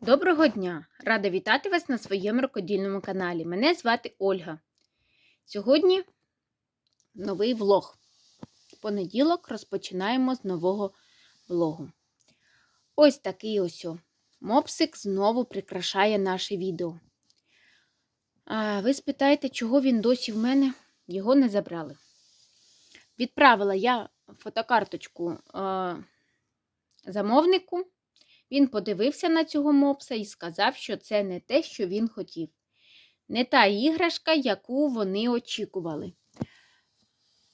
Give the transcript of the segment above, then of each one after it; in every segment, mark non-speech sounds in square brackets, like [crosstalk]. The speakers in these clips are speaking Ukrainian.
Доброго дня! Рада вітати вас на своєму рукодільному каналі. Мене звати Ольга. Сьогодні новий влог. Понеділок розпочинаємо з нового влогу. Ось такий ось мопсик знову прикрашає наше відео. А ви спитаєте, чого він досі в мене? Його не забрали. Відправила я фотокарточку е, замовнику. Він подивився на цього мопса і сказав, що це не те, що він хотів. Не та іграшка, яку вони очікували.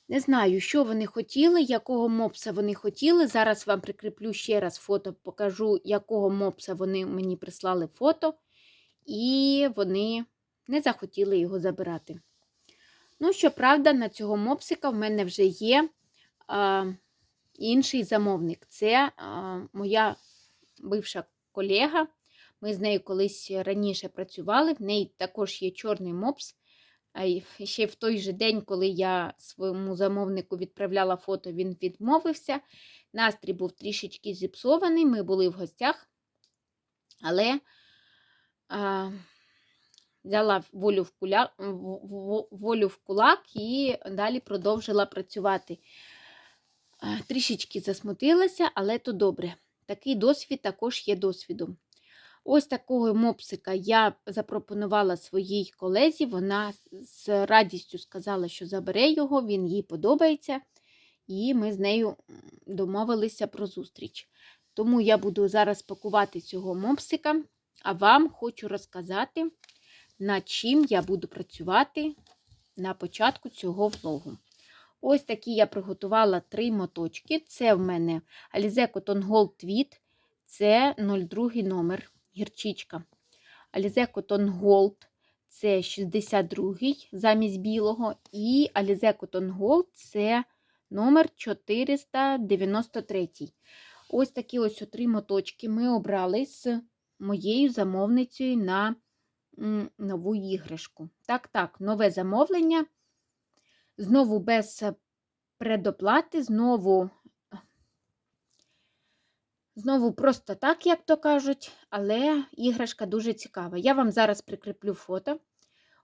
Не знаю, що вони хотіли, якого мопса вони хотіли. Зараз вам прикріплю ще раз фото, покажу, якого мопса вони мені прислали фото, і вони не захотіли його забирати. Ну, щоправда, на цього мопсика в мене вже є а, інший замовник. Це а, моя бивша колега. Ми з нею колись раніше працювали, в неї також є чорний мопс. Ще в той же день, коли я своєму замовнику відправляла фото, він відмовився. Настрій був трішечки зіпсований, ми були в гостях, але а, взяла волю в, куля, волю в кулак і далі продовжила працювати. Трішечки засмутилася, але то добре. Такий досвід також є досвідом. Ось такого мопсика я запропонувала своїй колезі. Вона з радістю сказала, що забере його, він їй подобається, і ми з нею домовилися про зустріч. Тому я буду зараз пакувати цього мопсика, а вам хочу розказати, над чим я буду працювати на початку цього влогу. Ось такі я приготувала три моточки. Це в мене Alize Cotton Gold Tweed, це 02 номер гірчичка. Alize Cotton Gold це 62 замість білого. І Alize Cotton Gold це номер 493. Ось такі ось три моточки ми обрали з моєю замовницею на нову іграшку. Так, так, нове замовлення. Знову без предоплати, знову, знову просто так, як то кажуть, але іграшка дуже цікава. Я вам зараз прикріплю фото.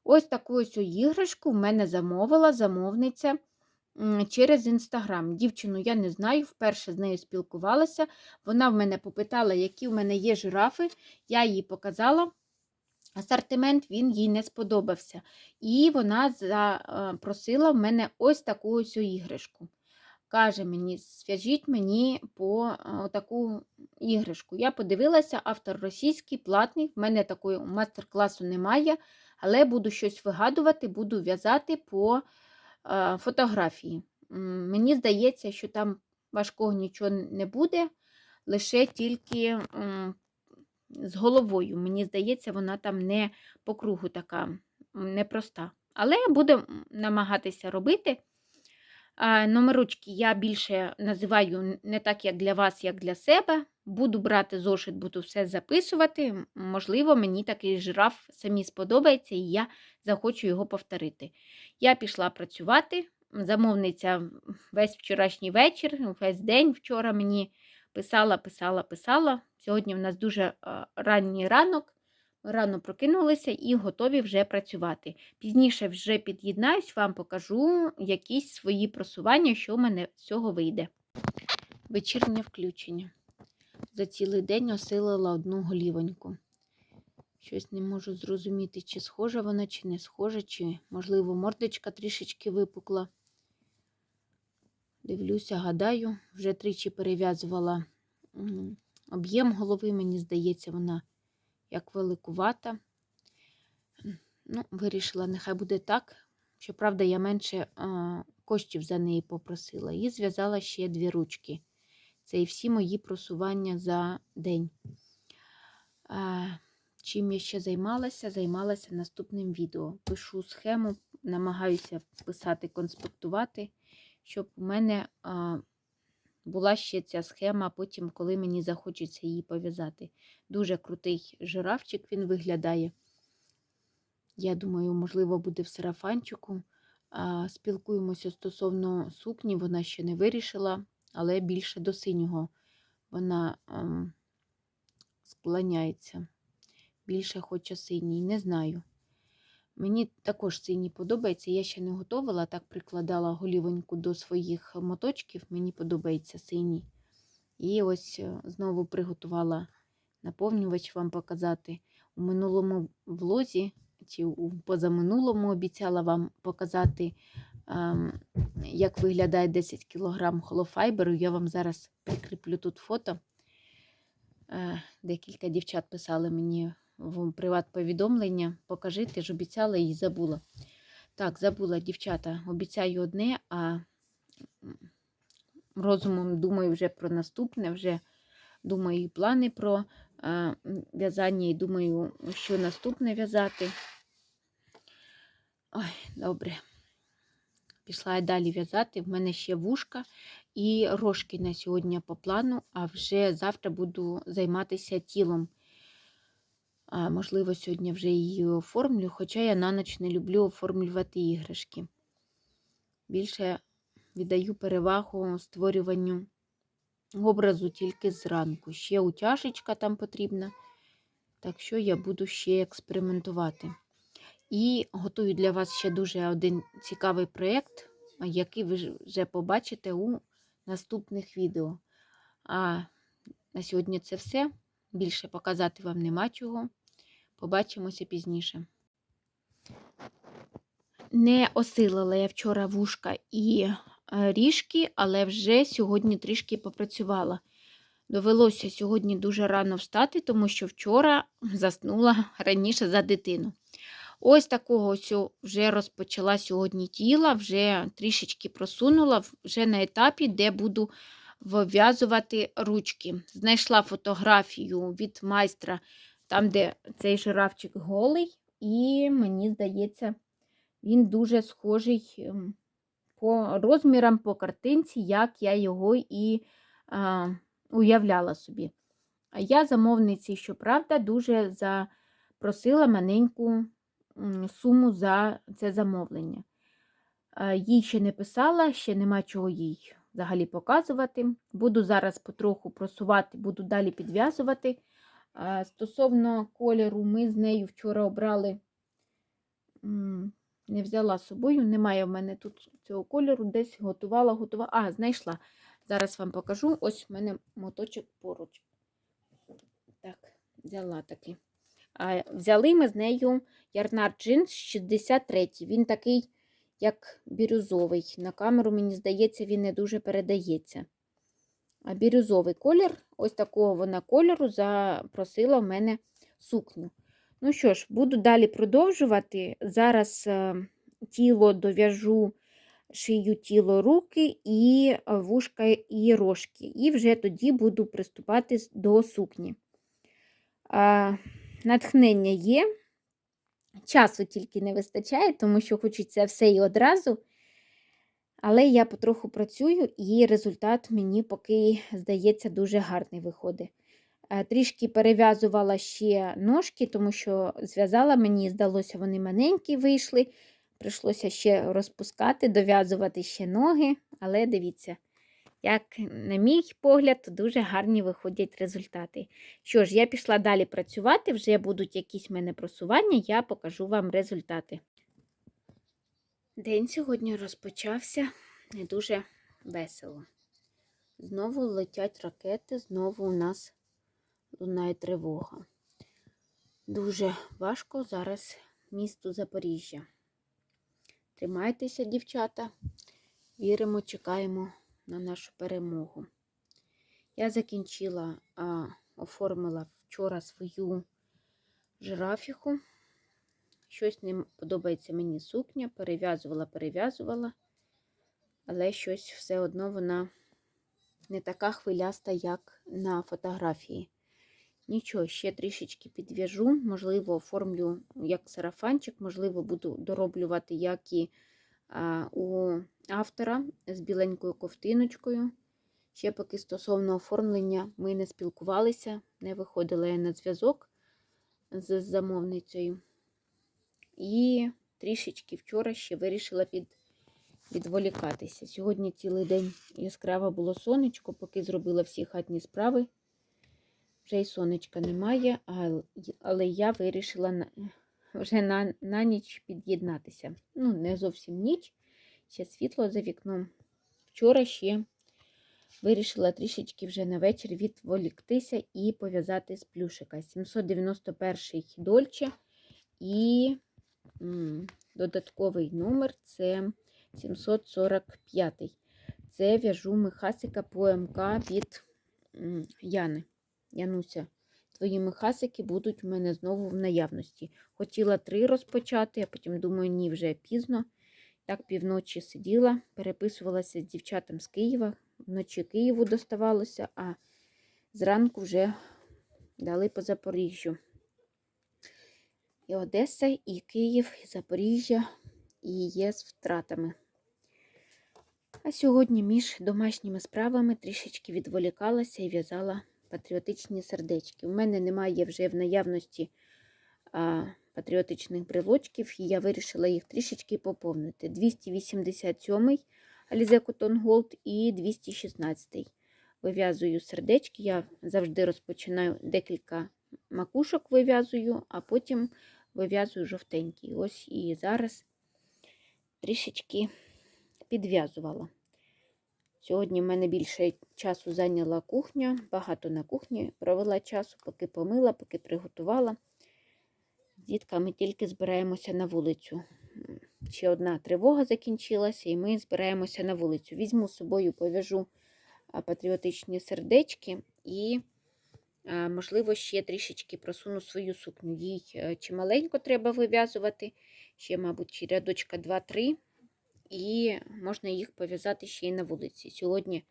Ось таку ось іграшку в мене замовила замовниця через Інстаграм. Дівчину я не знаю, вперше з нею спілкувалася. Вона в мене попитала, які в мене є жирафи. Я їй показала. Асортимент він їй не сподобався. І вона запросила в мене ось таку ось іграшку. Каже мені, зв'яжіть мені по таку іграшку. Я подивилася, автор російський, платний, в мене такого мастер-класу немає, але буду щось вигадувати, буду в'язати по фотографії. Мені здається, що там важкого нічого не буде, лише тільки з головою. Мені здається, вона там не по кругу така непроста. Але буду намагатися робити. Номерочки я більше називаю не так, як для вас, як для себе. Буду брати зошит, буду все записувати. Можливо, мені такий жираф самі сподобається, і я захочу його повторити. Я пішла працювати. Замовниця весь вчорашній вечір, весь день вчора мені писала, писала, писала. Сьогодні в нас дуже ранній ранок. Рано прокинулися і готові вже працювати. Пізніше вже під'єднаюсь, вам покажу якісь свої просування, що в мене з цього вийде. Вечірнє включення. За цілий день осилила одну голівоньку. Щось не можу зрозуміти, чи схожа вона, чи не схожа, чи, можливо, мордочка трішечки випукла. Дивлюся, гадаю, вже тричі перев'язувала об'єм голови, мені здається, вона як великувата. Ну, Вирішила, нехай буде так. Щоправда, я менше коштів за неї попросила. І зв'язала ще дві ручки. Це і всі мої просування за день. Чим я ще займалася? Займалася наступним відео. Пишу схему, намагаюся писати, конспектувати щоб у мене була ще ця схема, потім, коли мені захочеться її пов'язати. Дуже крутий жирафчик він виглядає. Я думаю, можливо, буде в сарафанчику. Спілкуємося стосовно сукні, вона ще не вирішила, але більше до синього вона а, склоняється. Більше хоче синій, не знаю. Мені також синій подобається. Я ще не готувала, так прикладала голівоньку до своїх моточків. Мені подобається синій. І ось е, знову приготувала наповнювач вам показати. У минулому влозі чи у позаминулому обіцяла вам показати, як виглядає 10 кг холофайберу. Я вам зараз прикріплю тут фото. Е, Декілька дівчат писали мені в приват-повідомлення. Покажи, ти ж обіцяла і забула. Так, забула, дівчата, обіцяю одне, а розумом думаю вже про наступне, вже думаю і плани про е, в'язання і думаю, що наступне в'язати. Ой, добре. Пішла я далі в'язати. В мене ще вушка і рожки на сьогодні по плану, а вже завтра буду займатися тілом. Можливо, сьогодні вже її оформлю, хоча я на ніч не люблю оформлювати іграшки. Більше віддаю перевагу створюванню образу тільки зранку. Ще утяжечка там потрібна, так що я буду ще експериментувати. І готую для вас ще дуже один цікавий проєкт, який ви вже побачите у наступних відео. А на сьогодні це все. Більше показати вам нема чого. Побачимося пізніше. Не осилила я вчора вушка і е, ріжки, але вже сьогодні трішки попрацювала. Довелося сьогодні дуже рано встати, тому що вчора заснула раніше за дитину. Ось такого ось вже розпочала сьогодні тіла, вже трішечки просунула, вже на етапі, де буду вв'язувати ручки. Знайшла фотографію від майстра, там, де цей жирафчик голий, і мені здається, він дуже схожий ем, по розмірам, по картинці, як я його і а, уявляла собі. А я замовниці, щоправда, дуже запросила маленьку суму за це замовлення. Їй ще не писала, ще нема чого їй взагалі показувати. Буду зараз потроху просувати, буду далі підв'язувати. Стосовно кольору, ми з нею вчора обрали, не взяла з собою, немає в мене тут цього кольору, десь готувала, готувала. А, знайшла. Зараз вам покажу. Ось в мене моточок поруч. Так, взяла таки. А, взяли ми з нею Ярнар Джинс 63. Він такий, як бірюзовий. На камеру, мені здається, він не дуже передається. Бірюзовий колір, ось такого вона кольору, запросила в мене сукню. Ну що ж, буду далі продовжувати. Зараз е, тіло дов'яжу, шию тіло руки і е, вушка і рожки. І вже тоді буду приступати до сукні. Натхнення є. Часу тільки не вистачає, тому що хочеться все і одразу. Але я потроху працюю, і результат мені поки здається дуже гарний виходить. Е, Трішки перев'язувала ще ножки, тому що зв'язала, мені здалося, вони маленькі вийшли. Прийшлося ще розпускати, дов'язувати ще ноги. Але дивіться, як, на мій погляд, то дуже гарні виходять результати. Що ж, я пішла далі працювати, вже будуть якісь в мене просування, я покажу вам результати. День сьогодні розпочався не дуже весело. Знову летять ракети, знову у нас лунає тривога. Дуже важко зараз місту Запоріжжя. Тримайтеся, дівчата, віримо, чекаємо на нашу перемогу. Я закінчила, а, оформила вчора свою жирафіху. Щось не подобається мені сукня, перев'язувала, перев'язувала, але щось все одно вона не така хвиляста, як на фотографії. Нічого, ще трішечки підв'яжу, можливо, оформлю як сарафанчик, можливо, буду дороблювати, як і а, у автора з біленькою ковтиночкою. Ще поки стосовно оформлення ми не спілкувалися, не виходила я на зв'язок з замовницею. І трішечки вчора ще вирішила під, відволікатися. Сьогодні цілий день яскраво було сонечко, поки зробила всі хатні справи. Вже й сонечка немає, але я вирішила вже на, на ніч під'єднатися. Ну, не зовсім ніч, ще світло за вікном. Вчора ще вирішила трішечки вже на вечір відволіктися і пов'язати з плюшика. 791 дольче і додатковий номер це 745. Це в'яжу мехасика по МК від Яни. Януся, твої мехасики будуть у мене знову в наявності. Хотіла три розпочати, а потім думаю, ні, вже пізно. Так півночі сиділа, переписувалася з дівчатам з Києва. Вночі Києву доставалося, а зранку вже дали по Запоріжжю. І Одеса, і Київ, і Запоріжжя, і є з втратами. А сьогодні між домашніми справами трішечки відволікалася і в'язала патріотичні сердечки. У мене немає вже в наявності а, патріотичних брелочків, і я вирішила їх трішечки поповнити. 287 Alize Cotton Gold і 216 Вив'язую сердечки. Я завжди розпочинаю декілька макушок вив'язую, а потім вив'язую жовтенький. Ось і зараз трішечки підв'язувала. Сьогодні в мене більше часу зайняла кухня, багато на кухні провела часу, поки помила, поки приготувала. З дітками тільки збираємося на вулицю. Ще одна тривога закінчилася, і ми збираємося на вулицю. Візьму з собою, пов'яжу патріотичні сердечки і, можливо, ще трішечки просуну свою сукню. Їй е, чималенько треба вив'язувати, ще, мабуть, рядочка 2-3 і можна їх пов'язати ще й на вулиці. Сьогодні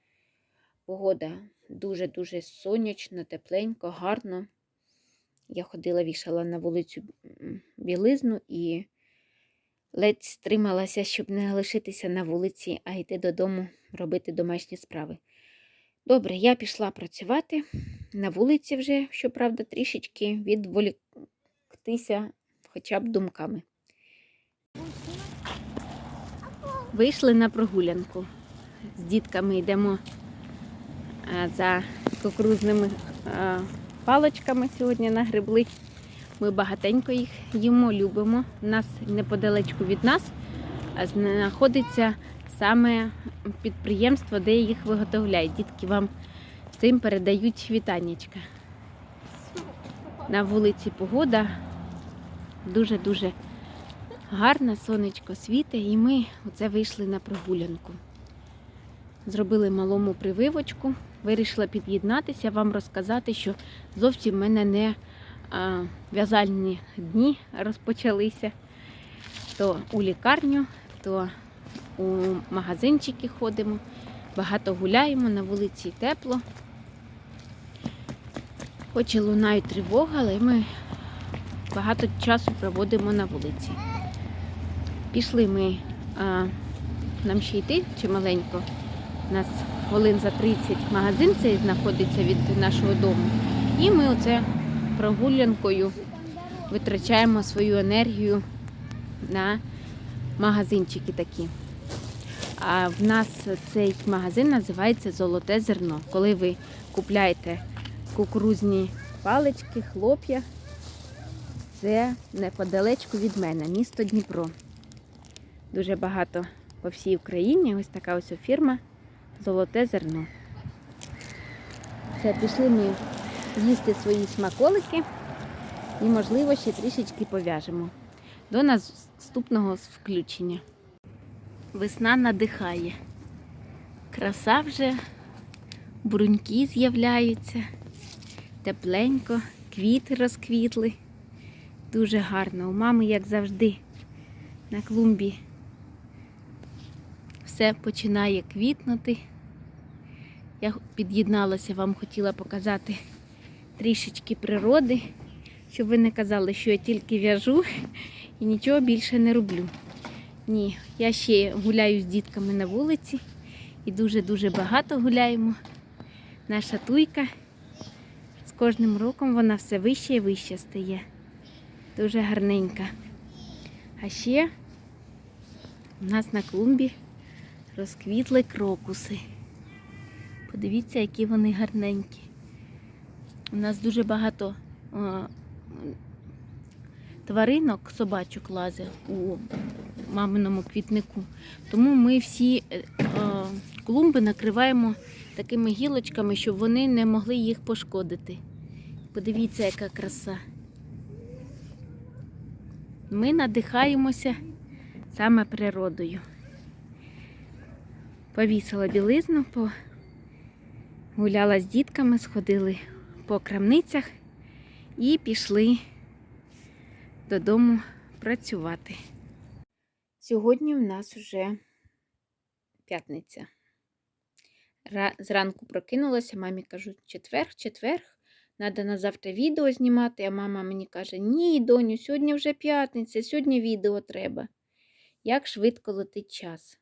погода дуже-дуже сонячна, тепленько, гарно. Я ходила, вішала на вулицю білизну і ледь стрималася, щоб не лишитися на вулиці, а йти додому робити домашні справи. Добре, я пішла працювати на вулиці вже, щоправда, трішечки відволіктися хоча б думками. Вийшли на прогулянку. З дітками йдемо за кукурузними а, палочками сьогодні нагребли. Ми багатенько їх їмо, любимо. У нас неподалечку від нас знаходиться саме підприємство, де їх виготовляють. Дітки вам всім передають вітаннячка. На вулиці погода дуже-дуже гарна, сонечко світить, і ми оце вийшли на прогулянку. Зробили малому прививочку, вирішила під'єднатися, вам розказати, що зовсім в мене не а, в'язальні дні розпочалися. То у лікарню, то у магазинчики ходимо, багато гуляємо, на вулиці тепло. Хоч і лунають тривога, але ми багато часу проводимо на вулиці. Пішли ми, а, нам ще йти чималенько. У нас хвилин за 30 магазин цей знаходиться від нашого дому. І ми оце прогулянкою витрачаємо свою енергію на магазинчики такі. А в нас цей магазин називається Золоте зерно. Коли ви купляєте кукурузні палички, хлоп'я, це неподалечку від мене, місто Дніпро. Дуже багато по всій Україні. Ось така ось фірма Золоте зерно. Все, пішли ми їсти свої смаколики і, можливо, ще трішечки пов'яжемо. До наступного включення. Весна надихає. Краса вже, бруньки з'являються, тепленько, квіти розквітли. Дуже гарно. У мами, як завжди, на клумбі все починає квітнути. Я під'єдналася, вам хотіла показати трішечки природи, щоб ви не казали, що я тільки в'яжу і нічого більше не роблю. Ні, я ще гуляю з дітками на вулиці і дуже-дуже багато гуляємо. Наша туйка кожним роком вона все вище і вище стає. Дуже гарненька. А ще у нас на клумбі розквітли крокуси. Подивіться, які вони гарненькі. У нас дуже багато е, тваринок, собачок лазить у маминому квітнику. Тому ми всі е, е, клумби накриваємо такими гілочками, щоб вони не могли їх пошкодити. Подивіться, яка краса. Ми надихаємося саме природою. Повісила білизну, гуляла з дітками, сходили по крамницях і пішли додому працювати. Сьогодні в нас вже п'ятниця. Зранку прокинулася, мамі кажу, четверг, четверг, треба на завтра відео знімати, а мама мені каже, ні, доню, сьогодні вже п'ятниця, сьогодні відео треба. Як швидко летить час.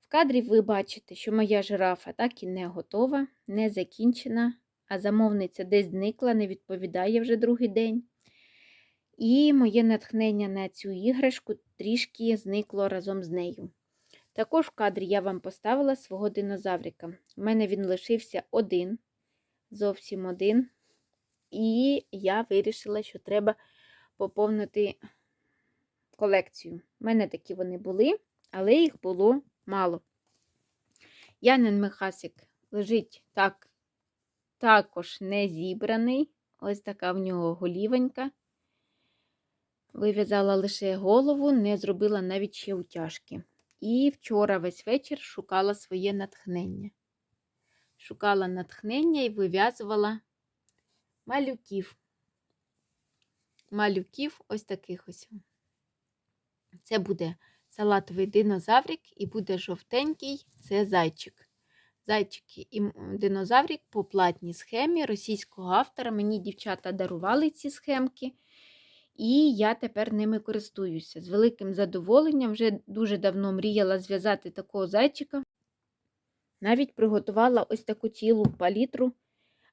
В кадрі ви бачите, що моя жирафа так і не готова, не закінчена, а замовниця десь зникла, не відповідає вже другий день. І моє натхнення на цю іграшку трішки зникло разом з нею. Також в кадрі я вам поставила свого динозаврика. У мене він лишився один, зовсім один. І я вирішила, що треба поповнити колекцію. У мене такі вони були, але їх було мало. Янин Михасик лежить так, також не зібраний. Ось така в нього голівенька. Вив'язала лише голову, не зробила навіть ще утяжки. І вчора весь вечір шукала своє натхнення. Шукала натхнення і вив'язувала малюків. Малюків ось таких ось. Це буде салатовий динозаврик і буде жовтенький це зайчик. Зайчики і динозаврик по платній схемі російського автора. Мені дівчата дарували ці схемки. І я тепер ними користуюся з великим задоволенням. Вже дуже давно мріяла зв'язати такого зайчика. Навіть приготувала ось таку цілу палітру,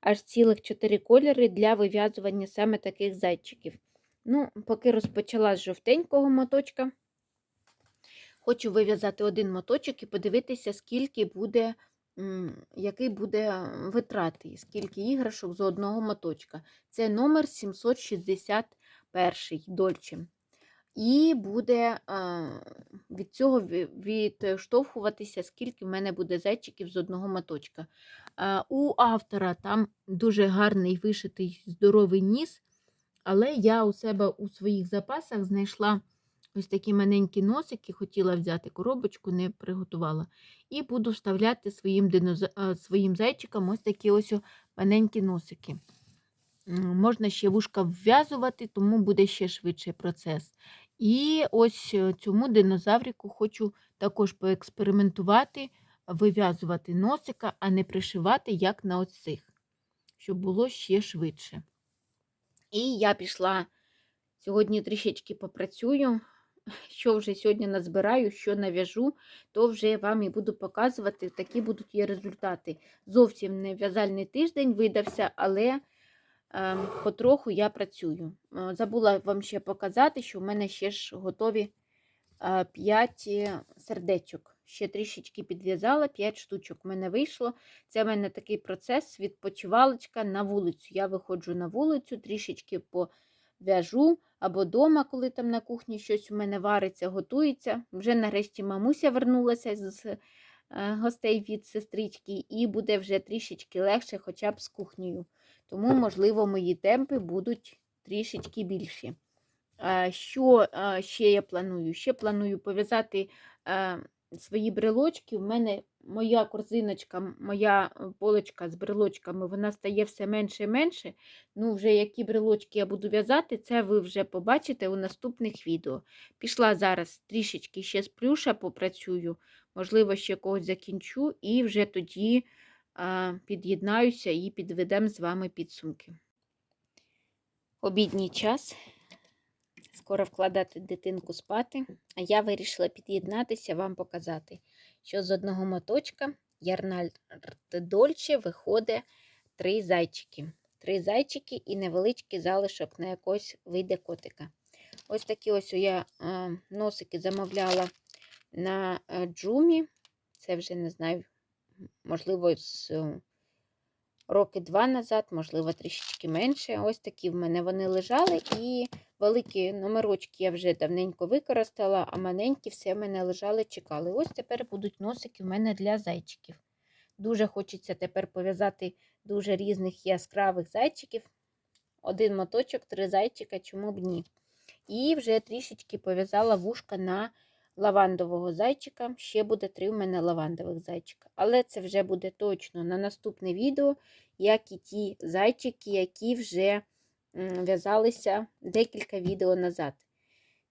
аж цілих чотири кольори для вив'язування саме таких зайчиків. Ну, поки розпочала з жовтенького моточка, хочу вив'язати один моточок і подивитися, скільки буде, який буде витрати, скільки іграшок з одного моточка. Це номер 760 перший дольче. І буде а, від цього відштовхуватися, скільки в мене буде зайчиків з одного моточка. У автора там дуже гарний вишитий здоровий ніс, але я у себе у своїх запасах знайшла ось такі маленькі носики, хотіла взяти коробочку, не приготувала. І буду вставляти своїм, диноза... своїм зайчикам ось такі ось маленькі носики. Можна ще вушка вв'язувати, тому буде ще швидший процес. І ось е, цьому динозаврику хочу також поекспериментувати, вив'язувати носика, а не пришивати, як на оцих, щоб було ще швидше. І я пішла сьогодні трішечки попрацюю. [laughs] Що вже сьогодні назбираю, що нав'яжу, то вже вам і буду показувати, такі будуть є результати. Зовсім не в'язальний тиждень видався, але Потроху я працюю. Е, Забула вам ще показати, що в мене ще ж готові 5 сердечок. Ще трішечки підв'язала, 5 штучок в мене вийшло. Це в мене такий процес, відпочивалочка на вулицю. Я виходжу на вулицю, трішечки пов'яжу або дома, коли там на кухні щось у мене вариться, готується. Вже нарешті мамуся вернулася з е, гостей від сестрички, і буде вже трішечки легше, хоча б з кухнею. Тому, можливо, мої темпи будуть трішечки більші. Що ще я планую? Ще планую пов'язати свої брелочки. У мене моя корзиночка, моя е, полочка з брелочками, вона стає все менше і менше. Ну, вже які брелочки я буду в'язати, це ви вже побачите у наступних відео. Пішла зараз трішечки ще з плюша попрацюю, можливо, ще когось закінчу, і вже тоді під'єднаюся і підведемо з вами підсумки. Обідній час. Скоро вкладати дитинку спати, а я вирішила під'єднатися, вам показати, що з одного моточка Ярнальд Дольче виходить три зайчики. Три зайчики і невеличкий залишок на якось вийде котика. Ось такі ось я носики замовляла на е, джумі. Це вже не знаю, можливо, з е, роки два назад, можливо, трішечки менше. Ось такі в мене вони лежали. І великі номерочки я вже давненько використала, а маленькі все в мене лежали, чекали. Ось тепер будуть носики в мене для зайчиків. Дуже хочеться тепер пов'язати дуже різних яскравих зайчиків. Один моточок, три зайчика, чому б ні. І вже трішечки пов'язала вушка на лавандового зайчика. Ще буде три в мене лавандових зайчика. Але це вже буде точно на наступне відео, як і ті зайчики, які вже в'язалися декілька відео назад.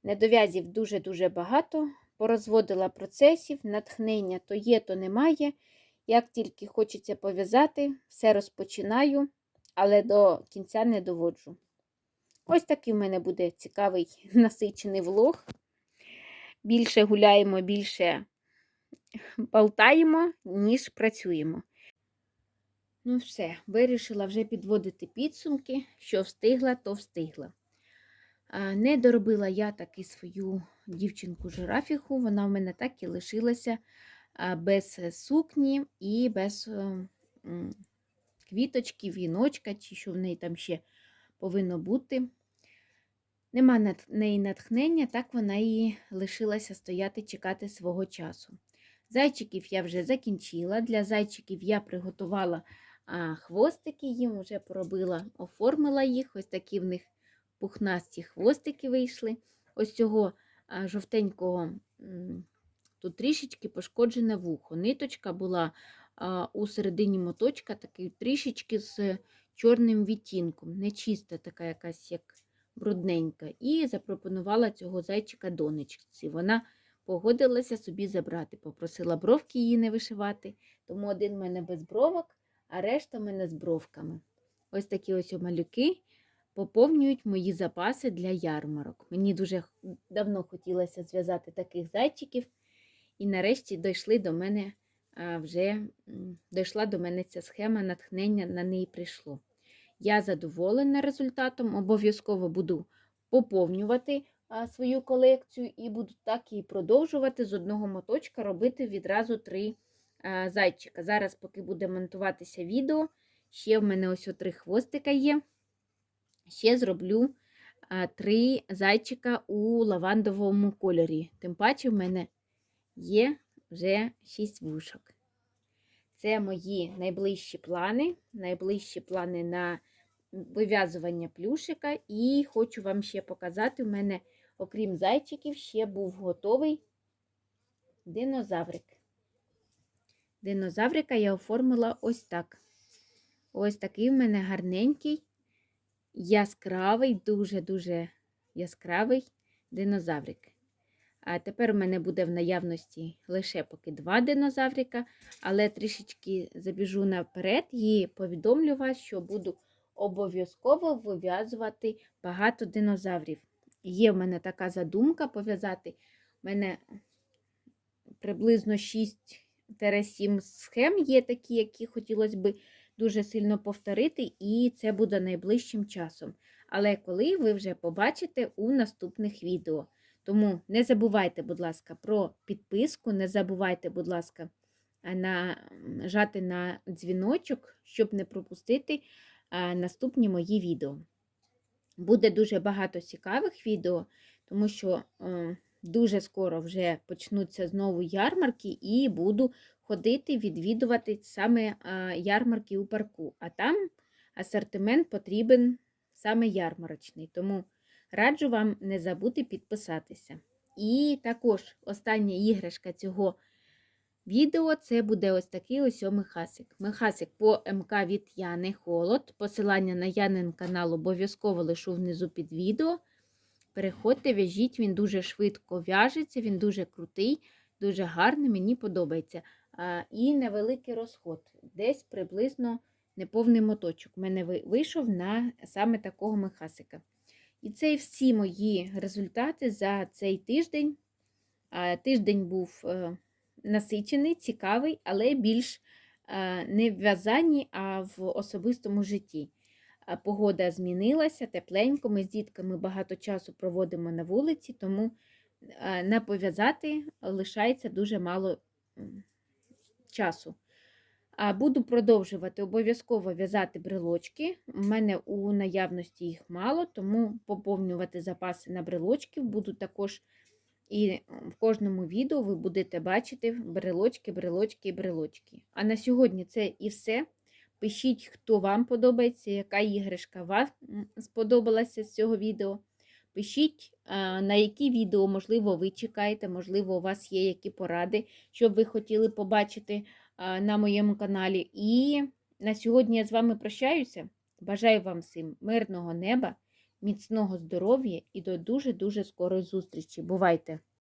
Недов'язів дуже-дуже багато. Порозводила процесів, натхнення то є, то немає. Як тільки хочеться пов'язати, все розпочинаю, але до кінця не доводжу. Ось такий в мене буде цікавий насичений влог. Більше гуляємо, більше болтаємо, ніж працюємо. Ну, все, вирішила вже підводити підсумки, що встигла, то встигла. Не доробила я таки свою дівчинку жирафіху, вона в мене так і лишилася без сукні і без е, квіточки, віночка, чи що в неї там ще повинно бути. Нема на неї натхнення, так вона і лишилася стояти, чекати свого часу. Зайчиків я вже закінчила. Для зайчиків я приготувала а, хвостики, їм вже поробила, оформила їх. Ось такі в них пухнасті хвостики вийшли. Ось цього а, жовтенького тут трішечки пошкоджене вухо. Ниточка була а, у середині моточка, такий трішечки з чорним відтінком, нечиста така якась як брудненька, і запропонувала цього зайчика донечці. Вона погодилася собі забрати, попросила бровки її не вишивати, тому один в мене без бровок, а решта в мене з бровками. Ось такі ось малюки поповнюють мої запаси для ярмарок. Мені дуже давно хотілося зв'язати таких зайчиків, і нарешті дійшли до мене вже дійшла до мене ця схема, натхнення на неї прийшло. Я задоволена результатом, обов'язково буду поповнювати свою колекцію і буду так і продовжувати з одного моточка робити відразу три зайчика. Зараз, поки буде монтуватися відео, ще в мене ось три хвостика є. Ще зроблю три зайчика у лавандовому кольорі. Тим паче в мене є вже шість вушок. Це мої найближчі плани, найближчі плани на вив'язування плюшика. І хочу вам ще показати, у мене, окрім зайчиків, ще був готовий динозаврик. Динозаврика я оформила ось так. Ось такий в мене гарненький, яскравий, дуже-дуже яскравий динозаврик. А тепер у мене буде в наявності лише поки два динозаврика, але трішечки забіжу наперед і повідомлю вас, що буду обов'язково вив'язувати багато динозаврів. Є в мене така задумка пов'язати. У мене приблизно 6-7 схем є такі, які хотілося б дуже сильно повторити, і це буде найближчим часом. Але коли ви вже побачите у наступних відео. Тому не забувайте, будь ласка, про підписку, не забувайте, будь ласка, нажати на дзвіночок, щоб не пропустити наступні мої відео. Буде дуже багато цікавих відео, тому що е, дуже скоро вже почнуться знову ярмарки, і буду ходити, відвідувати саме ярмарки у парку. А там асортимент потрібен саме ярмарочний. Тому Раджу вам не забути підписатися. І також остання іграшка цього відео це буде ось такий ось мехасик. Мехасик по МК від Яни Холод. Посилання на Янин канал обов'язково лишу внизу під відео. Переходьте, в'яжіть, він дуже швидко в'яжеться, він дуже крутий, дуже гарний, мені подобається. І невеликий розход, десь приблизно неповний моточок. У мене вийшов на саме такого мехасика. І це всі мої результати за цей тиждень. Тиждень був е, насичений, цікавий, але більш е, не в в'язанні, а в особистому житті. Погода змінилася тепленько. Ми з дітками багато часу проводимо на вулиці, тому е, на пов'язати лишається дуже мало часу. Буду продовжувати обов'язково в'язати брелочки. У мене у наявності їх мало, тому поповнювати запаси на брелочків буду також. І в кожному відео ви будете бачити брелочки, брелочки брелочки. А на сьогодні це і все. Пишіть, хто вам подобається, яка іграшка вам сподобалася з цього відео. Пишіть, на які відео, можливо, ви чекаєте, можливо, у вас є які поради, що ви хотіли побачити на моєму каналі. І на сьогодні я з вами прощаюся. Бажаю вам всім мирного неба, міцного здоров'я і до дуже-дуже скорої зустрічі. Бувайте!